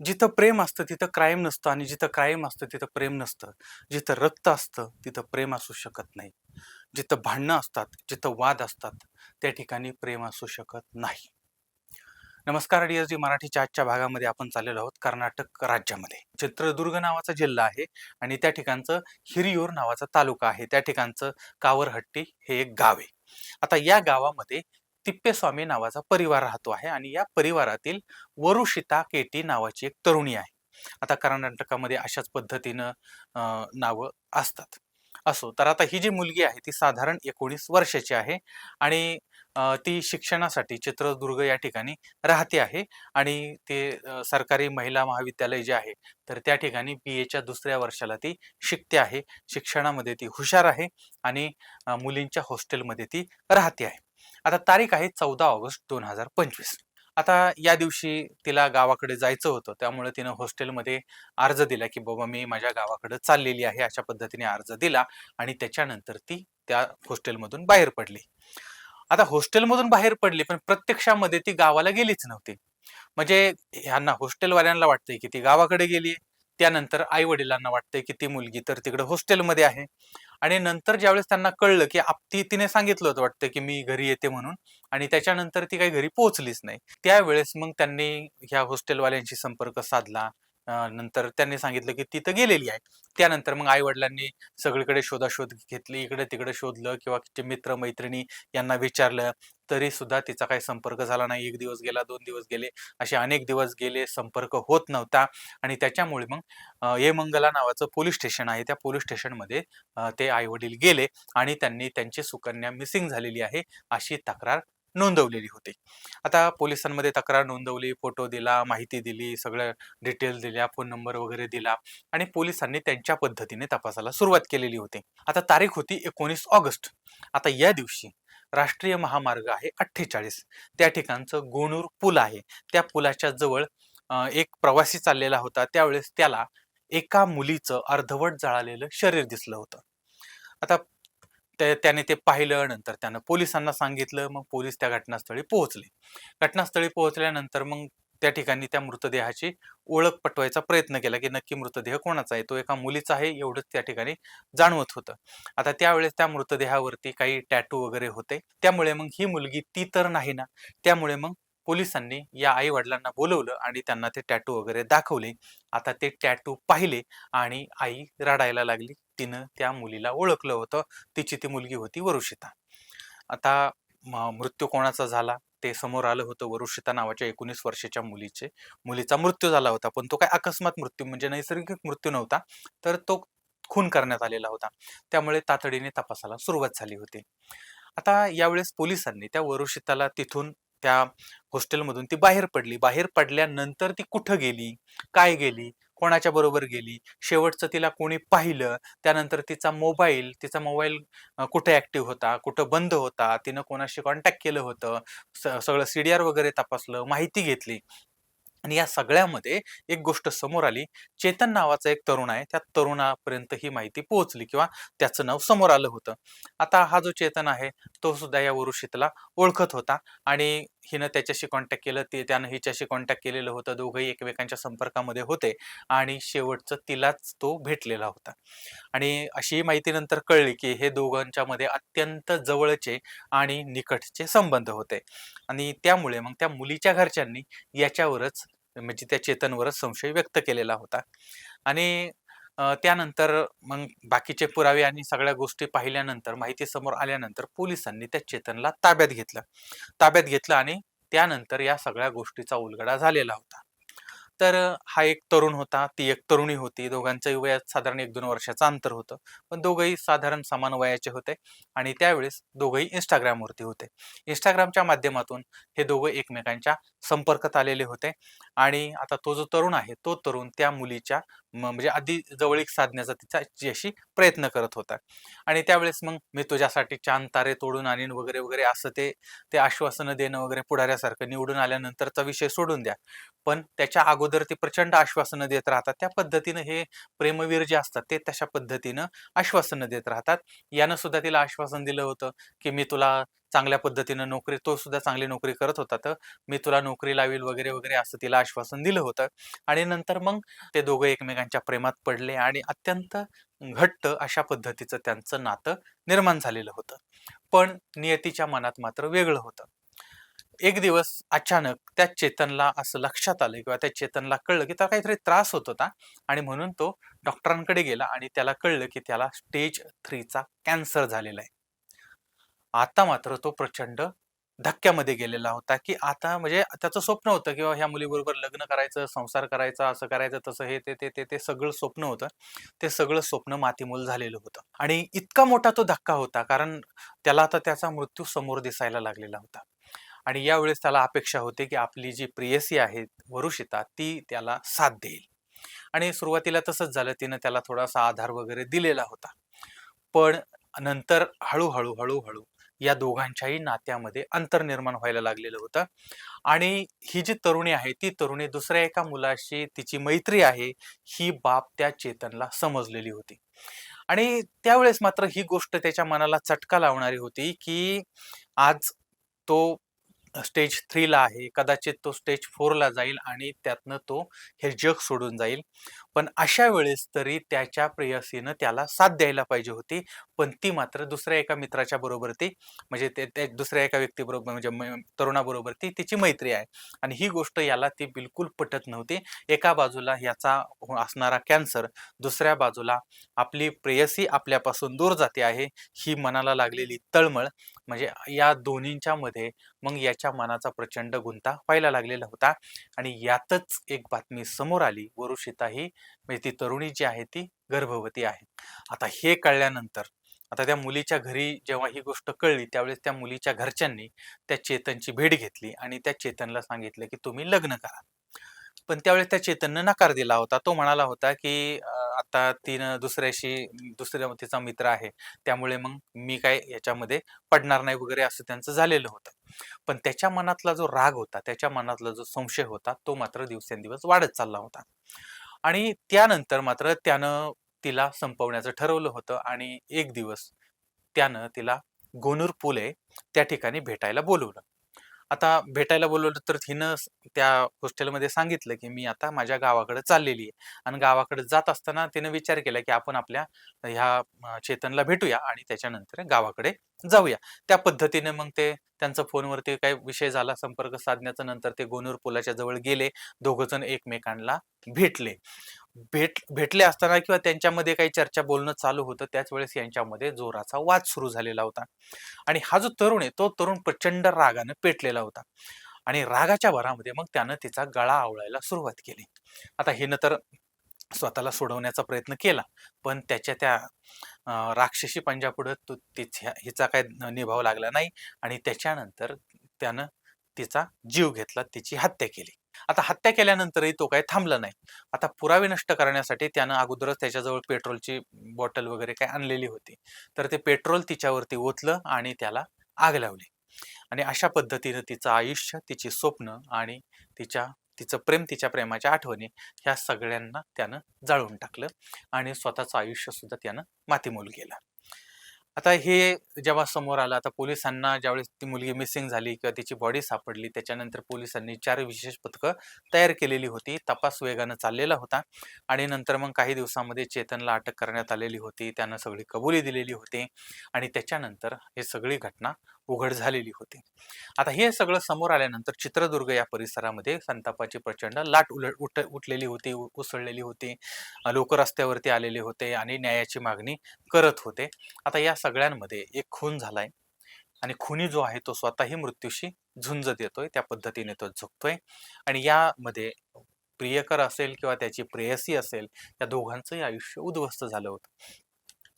जिथं प्रेम असतं तिथं क्राईम नसतं आणि जिथं क्राईम असतं तिथं प्रेम नसतं. जिथं रक्त असतं तिथं प्रेम असू शकत नाही. जिथं भांडणं असतात जिथं वाद असतात त्या ठिकाणी प्रेम असू शकत नाही. नमस्कार डी मराठीच्या आजच्या भागामध्ये आपण चाललेलो आहोत कर्नाटक राज्यामध्ये. चित्रदुर्ग नावाचा जिल्हा आहे आणि त्या ठिकाणचं हिरियूर नावाचा तालुका आहे. त्या ठिकाणचं कावरहट्टी हे एक गाव आहे. आता या गावामध्ये तिप्पेस्वामी नावाचा परिवार राहतो आहे आणि या परिवारातील वरुषिता केटी नावाची एक तरुणी आहे. आता कर्नाटकामध्ये अशाच पद्धतीनं नावं असतात. असो तर आता ही जी मुलगी आहे ती साधारण एकोणीस वर्षाची आहे आणि ती शिक्षणासाठी चित्रदुर्ग या ठिकाणी राहते आहे आणि ते सरकारी महिला महाविद्यालय जे आहे तर त्या ठिकाणी बी एच्या दुसऱ्या वर्षाला ती शिकते आहे. शिक्षणामध्ये ती हुशार आहे आणि मुलींच्या हॉस्टेलमध्ये ती राहते आहे. आता तारीख आहे चौदा ऑगस्ट दोन हजार पंचवीस. आता या दिवशी तिला गावाकडे जायचं होतं त्यामुळे तिनं हॉस्टेलमध्ये अर्ज दिला की बाबा मी माझ्या गावाकडे चाललेली आहे अशा पद्धतीने अर्ज दिला आणि त्याच्यानंतर ती त्या हॉस्टेलमधून बाहेर पडली. आता हॉस्टेलमधून बाहेर पडली पण प्रत्यक्षामध्ये ती गावाला गेलीच नव्हती. म्हणजे ह्यांना हॉस्टेलवाल्यांना वाटतंय की ती गावाकडे गेली त्यानंतर आई वडिलांना वाटतंय की ती मुलगी तर तिकडे हॉस्टेलमध्ये आहे. आणि नंतर ज्यावेळेस त्यांना कळलं की ती तिने सांगितलं होतं वाटतं की मी घरी येते म्हणून आणि त्याच्यानंतर ती काही घरी पोहोचलीच नाही. त्यावेळेस मग त्यांनी ह्या हॉस्टेलवाल्यांशी संपर्क साधला. नंतर त्यांनी सांगितलं की ती तर गेलेली आहे. त्यानंतर मग आई वडिलांनी सगळीकडे शोधाशोध घेतली इकडे तिकडे शोधलं किंवा तिचे मित्र मैत्रिणी यांना विचारलं तरी सुद्धा तिचा काही संपर्क झाला नाही. एक दिवस गेला दोन दिवस गेले असे अनेक दिवस गेले संपर्क होत नव्हता. आणि त्याच्यामुळे मग येमंगला मंगला नावाचं पोलीस स्टेशन आहे. त्या पोलीस स्टेशनमध्ये ते आई वडील गेले आणि त्यांनी त्यांची सुकन्या मिसिंग झालेली आहे अशी तक्रार नोंदवलेली होती. आता पोलिसांमध्ये तक्रार नोंदवली फोटो दिला माहिती दिली सगळं डिटेल दिल्या फोन नंबर वगैरे दिला आणि पोलिसांनी त्यांच्या पद्धतीने तपासाला सुरुवात केलेली होती. आता तारीख होती एकोणीस ऑगस्ट. आता या दिवशी राष्ट्रीय महामार्ग आहे अठ्ठेचाळीस. त्या ठिकाणचं गोणूर पूल आहे. त्या पुलाच्या जवळ एक प्रवासी चाललेला होता. त्यावेळेस त्याला एका मुलीचं अर्धवट जळालेलं शरीर दिसलं होतं. आता ते त्याने ते पाहिलं नंतर त्यानं पोलिसांना सांगितलं मग पोलीस त्या घटनास्थळी पोहोचले. घटनास्थळी पोहोचल्यानंतर मग त्या ठिकाणी त्या मृतदेहाची ओळख पटवायचा प्रयत्न केला की नक्की मृतदेह कोणाचा आहे? तो एका मुलीचा आहे एवढंच त्या ठिकाणी जाणवत होतं. आता त्यावेळेस त्या मृतदेहावरती काही टॅटू वगैरे होते. त्यामुळे मग ही मुलगी ती तर नाही ना? त्यामुळे मग पोलिसांनी या आई वडिलांना बोलवलं आणि त्यांना ते टॅटू वगैरे दाखवले. आता ते टॅटू पाहिले आणि आई रडायला लागली. तिनं त्या मुलीला ओळखलं होतं. तिची ती मुलगी होती वरुषिता. आता म- मृत्यू कोणाचा झाला? ते समोर आलं होतं वरुषिता नावाच्या एकोणीस वर्षाच्या मुलीचे. मुलीचा मृत्यू झाला होता पण तो काय अकस्मात मृत्यू म्हणजे नैसर्गिक मृत्यू नव्हता तर तो खून करण्यात आलेला होता. त्यामुळे तातडीने तपासाला सुरुवात झाली होती. आता यावेळेस पोलिसांनी त्या वरुषिताला तिथून त्या हॉस्टेलमधून ती बाहेर पडली. बाहेर पडल्यानंतर ती कुठं गेली? काय गेली? कोणाच्या बरोबर गेली? शेवटचं तिला कोणी पाहिलं? त्यानंतर तिचा मोबाईल तिचा मोबाईल कुठे ऍक्टिव्ह होता? कुठं बंद होता? तिनं कोणाशी कॉन्टॅक्ट केलं होतं? स- सगळं सीडीआर वगैरे तपासलं माहिती घेतली. आणि या सगळ्यामध्ये एक गोष्ट समोर आली. चेतन नावाचा एक तरुण आहे. त्या तरुणापर्यंत ही माहिती पोहोचली किंवा त्याचं नाव समोर आलं होतं. आता हा जो चेतन आहे तो सुद्धा या वरुषितला ओळखत होता. आणि हिनं त्याच्याशी कॉन्टॅक्ट केलं ते त्यानं हिच्याशी कॉन्टॅक्ट केलेलं होतं. दोघंही एकमेकांच्या संपर्कामध्ये होते आणि शेवटचं तिलाच तो भेटलेला होता. आणि अशी माहिती नंतर कळली की हे दोघांच्या मध्ये अत्यंत जवळचे आणि निकटचे संबंध होते. आणि त्यामुळे मग त्या मुलीच्या घरच्यांनी याच्यावरच म्हणजे त्या चेतनवरच संशय व्यक्त केलेला होता. आणि अ, त्यानंतर मग बाकीचे पुरावे आणि सगळ्या गोष्टी पाहिल्यानंतर माहिती समोर आल्यानंतर पोलिसांनी त्या चेतनला ताब्यात घेतलं. ताब्यात घेतलं आणि त्यानंतर या सगळ्या गोष्टीचा उलगडा झालेला होता. तर अ, हा एक तरुण होता ती एक तरुणी होती. दोघांचंही वयात साधारण एक दोन वर्षाचं अंतर होतं. पण दोघंही साधारण समान वयाचे होते आणि त्यावेळेस दोघंही इंस्टाग्रामवरती होते. इंस्टाग्रामच्या माध्यमातून हे दोघं एकमेकांच्या संपर्कात आलेले होते आणि आता तो जो तरुण आहे तो तरुण त्या मुलीच्या म्हणजे आधी जवळीक साधण्याचा तिचा अशी प्रयत्न करत होता. आणि त्यावेळेस मग मी तुझ्यासाठी चांद तारे तोडून आणीन वगैरे वगैरे असं ते ते आश्वासनं देणं वगैरे पुढाऱ्यासारखं निवडून आल्यानंतरचा विषय सोडून द्या. पण त्याच्या अगोदर ते प्रचंड आश्वासनं देत राहतात. त्या पद्धतीनं हे प्रेमवीर जे असतात ते तशा पद्धतीनं आश्वासनं देत राहतात. यानं सुद्धा तिला आश्वासन दिलं होतं की मी तुला चांगल्या पद्धतीनं नोकरी तो सुद्धा चांगली नोकरी करत होता. तर मी तुला नोकरी लावेल वगैरे वगैरे असं तिला आश्वासन दिलं होतं. आणि नंतर मग ते दोघं एकमेकांच्या प्रेमात पडले आणि अत्यंत घट्ट अशा पद्धतीचं त्यांचं नातं निर्माण झालेलं होतं. पण नियतीच्या मनात मात्र वेगळं होतं. एक दिवस अचानक त्या चेतनला असं लक्षात आलं किंवा त्या चेतनला कळलं की त्याला काहीतरी त्रास होत होता आणि म्हणून तो डॉक्टरांकडे गेला आणि त्याला कळलं की त्याला स्टेज थ्रीचा कॅन्सर झालेला आहे. आता मात्र तो प्रचंड धक्क्यामध्ये गेलेला होता की आता म्हणजे त्याचं स्वप्न होतं किंवा ह्या मुलीबरोबर लग्न करायचं संसार करायचा असं करायचं तसं हे ते ते ते ते सगळं स्वप्न होतं. ते सगळं स्वप्न मातीमोल झालेलं होतं. आणि इतका मोठा तो धक्का होता कारण त्याला आता त्याचा मृत्यू समोर दिसायला लागलेला होता. आणि यावेळेस त्याला अपेक्षा होती की आपली जी प्रेयसी आहे वरुषिता ती त्याला साथ देईल. आणि सुरुवातीला तसंच झालं तिनं त्याला थोडासा आधार वगैरे दिलेला होता. पण नंतर हळूहळू हळूहळू या दोघांच्याही नात्यामध्ये अंतर निर्माण व्हायला लागलेलं होतं. आणि ही जी तरुणी आहे ती तरुणी दुसऱ्या एका मुलाशी तिची मैत्री आहे ही बाब त्या चेतनला समजलेली होती. आणि त्यावेळेस मात्र ही गोष्ट त्याच्या मनाला चटका लावणारी होती की आज तो स्टेज थ्रीला आहे कदाचित तो स्टेज फोरला जाईल आणि त्यातनं तो हे जग सोडून जाईल. पण अशा वेळेस तरी त्याच्या प्रेयसीनं त्याला साथ द्यायला पाहिजे होती. पण ती मात्र दुसऱ्या एका मित्राच्या बरोबर ती म्हणजे ते ते दुसऱ्या एका व्यक्तीबरोबर म्हणजे म- तरुणाबरोबर ती तिची मैत्री आहे. आणि ही गोष्ट याला ती बिलकुल पटत नव्हती. एका बाजूला याचा हो- असणारा कॅन्सर दुसऱ्या बाजूला आपली प्रेयसी आपल्यापासून दूर जाते आहे ही मनाला लागलेली तळमळ म्हणजे या दोन्हींच्या मध्ये मग याच्या मनाचा प्रचंड गुंता व्हायला लागलेला होता. आणि यातच एक बातमी समोर आली वरुषिता ही म्हणजे ती तरुणी जी आहे ती गर्भवती आहे. आता हे कळल्यानंतर आता त्या मुलीच्या घरी जेव्हा ही गोष्ट कळली त्यावेळेस त्या मुलीच्या घरच्यांनी त्या चेतनची भेट घेतली आणि त्या चेतनला सांगितलं की तुम्ही लग्न करा. पण त्यावेळेस त्या चेतननं नकार दिला होता. तो म्हणाला होता की आता तिनं दुसऱ्याशी दुसऱ्या तिचा मित्र आहे. त्यामुळे मग मी काय याच्यामध्ये पडणार नाही वगैरे असं त्यांचं झालेलं होतं. पण त्याच्या मनातला जो राग होता त्याच्या मनातला जो संशय होता तो मात्र दिवसेंदिवस वाढत चालला होता. आणि त्यानंतर मात्र त्यानं तिला संपवण्याचं ठरवलं होतं आणि एक दिवस त्यानं तिला गोनूर पुले त्या ठिकाणी भेटायला बोलवलं. आता भेटायला बोलवलं तर हिनं स- त्या हॉस्टेलमध्ये सांगितलं की मी आता माझ्या गावाकडे चाललेली आहे. आणि गावाकडे जात असताना तिने विचार केला की आपण आपल्या ह्या अं, चेतनला भेटूया आणि त्याच्यानंतर गावाकडे जाऊया. त्या पद्धतीने मग ते त्यांचा फोनवरती काही विषय झाला संपर्क साधण्याचा नंतर ते गोनूर पुलाच्या जवळ गेले. दोघ जण एकमेकांना भेटले. भेट भेटले असताना किंवा त्यांच्यामध्ये काही चर्चा बोलणं चालू होतं त्याच वेळेस यांच्यामध्ये जोराचा वाद सुरू झालेला होता. आणि हा जो तरुण आहे तो तरुण प्रचंड रागानं पेटलेला होता. आणि रागाच्या भरामध्ये मग त्यानं तिचा गळा आवळायला सुरुवात केली. आता हिनं तर स्वतःला सोडवण्याचा प्रयत्न केला पण त्याच्या त्या राक्षसी पंजापुढं तो तिच्या हिचा काय निभाव लागला नाही आणि त्याच्यानंतर त्यानं तिचा जीव घेतला तिची हत्या केली. आता हत्या केल्यानंतरही तो काही थांबला नाही. आता पुरावे नष्ट करण्यासाठी त्यानं अगोदरच त्याच्याजवळ पेट्रोलची बॉटल वगैरे काय आणलेली होती. तर ते पेट्रोल तिच्यावरती ओतलं आणि त्याला आग लावली. आणि अशा पद्धतीनं तिचं आयुष्य तिची स्वप्न आणि तिच्या तिचं प्रेम तिच्या प्रेमाच्या आठवणी ह्या सगळ्यांना त्यानं जाळून टाकलं आणि स्वतःचं आयुष्य सुद्धा त्यानं मातीमोल केलं. आता हे जेव्हा समोर आलं आता पोलिसांना ज्यावेळेस ती मुलगी मिसिंग झाली किंवा तिची बॉडी सापडली त्याच्यानंतर पोलिसांनी चार विशेष पथकं तयार केलेली होती तपास वेगानं चाललेला होता आणि नंतर मग काही दिवसामध्ये चेतनला अटक करण्यात आलेली होती त्यानं सगळी कबुली दिलेली होती आणि त्याच्यानंतर हे सगळी घटना उघड झालेली होती. आता हे सगळं समोर आल्यानंतर चित्रदुर्ग या परिसरामध्ये संतापाची प्रचंड लाट उलट उठ उठलेली होती उ- उसळलेली होती. लोक रस्त्यावरती आलेले होते आणि न्यायाची मागणी करत होते. आता या सगळ्यांमध्ये एक खून झालाय आणि खुनी जो आहे तो स्वतःही मृत्यूशी झुंजत देतोय त्या पद्धतीने तो झुकतोय आणि यामध्ये प्रियकर असेल किंवा त्याची प्रेयसी असेल या दोघांचंही आयुष्य उद्ध्वस्त झालं होतं.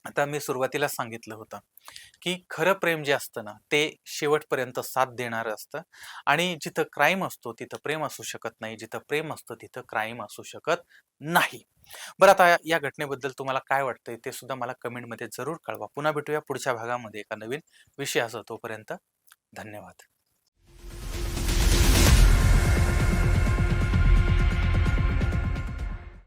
आता मी सुरुवातीला सांगितलं होतं की खरं प्रेम जे असतं ना ते शेवटपर्यंत साथ देणारं असतं. आणि जिथं क्राईम असतो तिथं प्रेम असू शकत नाही. जिथं प्रेम असतं तिथं क्राईम असू शकत नाही. बरं आता या घटनेबद्दल तुम्हाला काय वाटतंय ते सुद्धा मला कमेंटमध्ये जरूर कळवा. पुन्हा भेटूया पुढच्या भागामध्ये एका नवीन विषयासह. तोपर्यंत धन्यवाद.